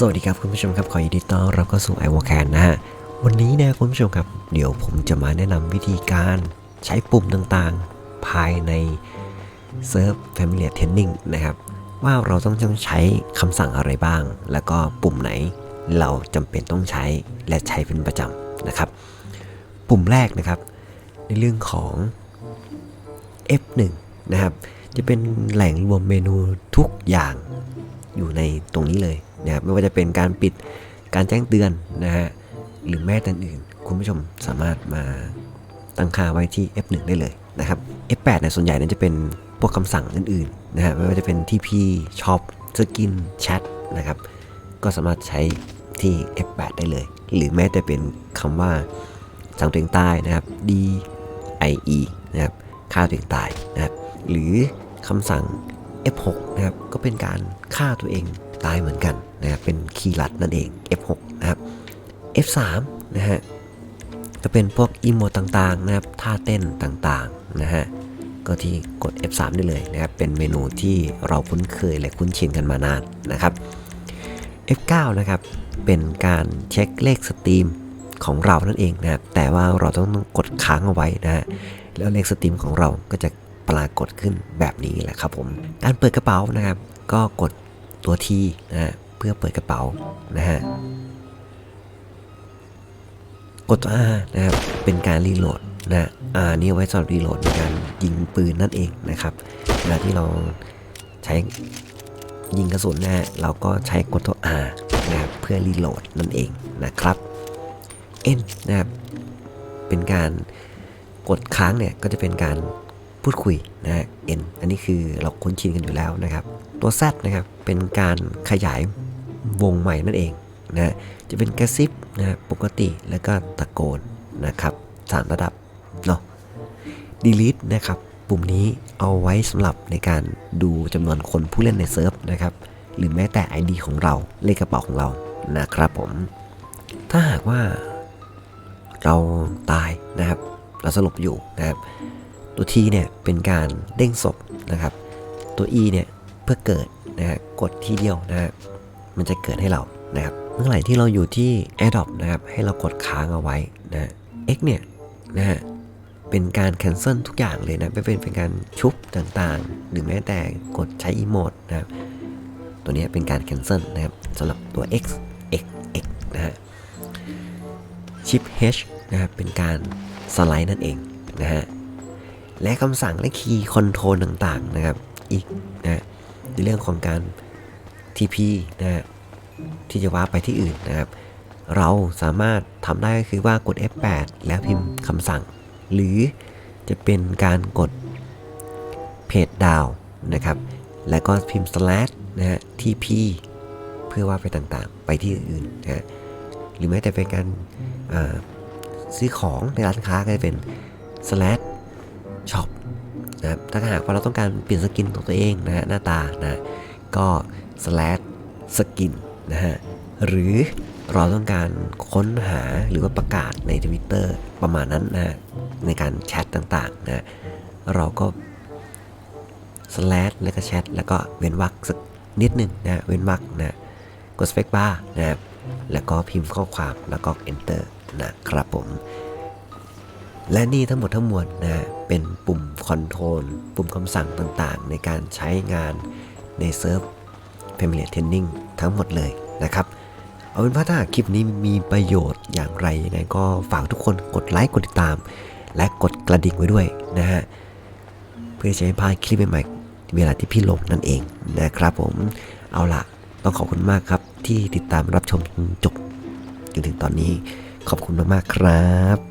สวัสดีครับคุณผู้ชมครับขอยินดีต้อนรับเข้าสู่ i w a c a n นะฮะวันนี้นะคุณผู้ชมครับเดี๋ยวผมจะมาแนะนำวิธีการใช้ปุ่มต่างๆ ภายในเซิร์ฟ Familiar Training นะครับ ว่าเราต้องต้องใช้คำสั่งอะไรบ้าง แล้วก็ปุ่มไหนเราจำเป็นต้องใช้และใช้เป็นประจำนะครับ ปุ่มแรกนะครับ ในเรื่องของ F1 นะครับ จะเป็นแหล่งรวมเมนูทุกอย่างอยู่ในตรงนี้เลย นะครับไม่ว่าจะเป็นการปิดการแจ้งเตือนนะฮะหรือแม้แต่อื่น คุณผู้ชมสามารถมาตั้งค่าไว้ที่ F1 ได้เลยนะครับ F8 เนี่ยส่วนใหญ่นั้นจะเป็นพวกคำสั่งอื่นๆนะฮะไม่ว่าจะเป็น TP Shop Skin Chat นะครับก็สามารถใช้ที่ F8 ได้เลย หรือแม้แต่เป็นคำว่าสั่งตัวเองตายนะครับ D I E นะครับฆ่าตัวเองตายนะครับหรือคำสั่ง F6 นะครับก็เป็นการฆ่าตัวเอง ตายเหมือนกันนะครับเป็นคีย์ลัดนั่นเอง F6 นะครับ F3 นะฮะก็เป็นพวกอีโมต่างๆนะครับท่าเต้นต่างๆนะฮะก็ที่กด F3 ได้เลยนะครับเป็นเมนูที่เราคุ้นเคยและคุ้นชินกันมานานนะครับ F9 นะครับเป็นการเช็คเลขสตรีมของเรานั่นเองนะครับแต่ว่าเราต้องกดค้างเอาไว้นะฮะแล้วเลขสตรีมของเราก็จะปรากฏขึ้นแบบนี้แหละครับผม การเปิดกระเป๋านะครับ ก็กด ตัวทีนะฮะเพื่อเปิดกระเป๋านะฮะกดตัว R นะครับเป็นการรีโหลดนะ R นี่ไว้สำหรับรีโหลดในการยิงปืนนั่นเองนะครับเวลาที่เราใช้ยิงกระสุนนะฮะเราก็ใช้กดตัว R นะครับเพื่อรีโหลดนั่นเองนะครับ N นะครับเป็นการกดค้างเนี่ยก็จะเป็นการ พูดคุยนะฮะ N อันนี้คือเราคุ้นชินกันอยู่แล้วนะครับ ตัว Z นะครับเป็นการขยายวงใหม่นั่นเองนะจะเป็นกระซิบนะฮะปกติแล้วก็ตะโกนนะครับสามระดับเนาะ delete นะครับปุ่มนี้เอาไว้สำหรับในการดูจำนวนคนผู้เล่นในเซิร์ฟนะครับหรือแม้แต่ ID ของเราเลขกระเป๋าของเรานะครับผม ถ้าหากว่าเราตายนะครับ เราสลบอยู่นะครับ ตัว T เนี่ยเป็นการเด้งศพนะครับ ตัว E เนี่ยเพื่อเกิดนะฮะกดทีเดียวนะฮะมันจะเกิดให้เรานะครับเมื่อไหร่ที่เราอยู่ที่ Adopt นะครับให้เรากดค้างเอาไว้นะ X เนี่ยนะฮะเป็นการ cancel ทุกอย่างเลยนะไม่เป็นเป็นการชุบต่างๆ หรือแม้แต่กดใช้อีโมดนะครับตัวนี้เป็นการ cancel นะครับสำหรับตัว X X X นะฮะชิป H นะครับเป็นการสไลด์นั่นเองนะฮะ และคำสั่งและคีย์คอนโทรลต่างๆนะครับอีกนะในเรื่องของการ TP นะฮะที่จะว้าไปที่อื่นนะครับ เราสามารถทำได้ก็คือว่ากด F8 แล้วพิมพ์คำสั่ง หรือจะเป็นการกดเพจดาวนะครับ แล้วก็พิมพ์ slash นะฮะ TP เพื่อว่าไปต่างๆ ไปที่อื่นนะฮะหรือแม้แต่เป็นการซื้อของในร้านค้าก็จะเป็น slash shop นะถ้าหากว่าเราต้องการเปลี่ยนสกินของตัวเองนะฮะหน้าตานะก็ slash skin นะฮะหรือเราต้องการค้นหาหรือว่าประกาศใน Twitter ประมาณนั้นนะในการแชทต่างๆนะเราก็ slash แล้วก็แชทแล้วก็เว้นวรรคสักนิดหนึ่งนะเว้นวรรคนะกด space bar นะครับแล้วก็พิมพ์ข้อความแล้วก็ enter นะครับผม และนี่ทั้งหมดทั้งมวลนะ เป็นปุ่มคอนโทรลปุ่มคำสั่งต่างๆ ในการใช้งานในเซิร์ฟ Familiar Training ทั้งหมดเลยนะครับ เอาเป็นว่าถ้าคลิปนี้มีประโยชน์อย่างไรยังไงก็ฝากทุกคนกดไลค์กดติดตาม และกดกระดิ่งไว้ด้วยนะฮะ เพื่อจะไม่พลาดคลิปใหม่ๆเวลาที่พี่ลงนั่นเองนะครับผมเอาละต้องขอบคุณมากครับที่ติดตามรับชมจนจบจนถึงตอนนี้ขอบคุณมากๆครับ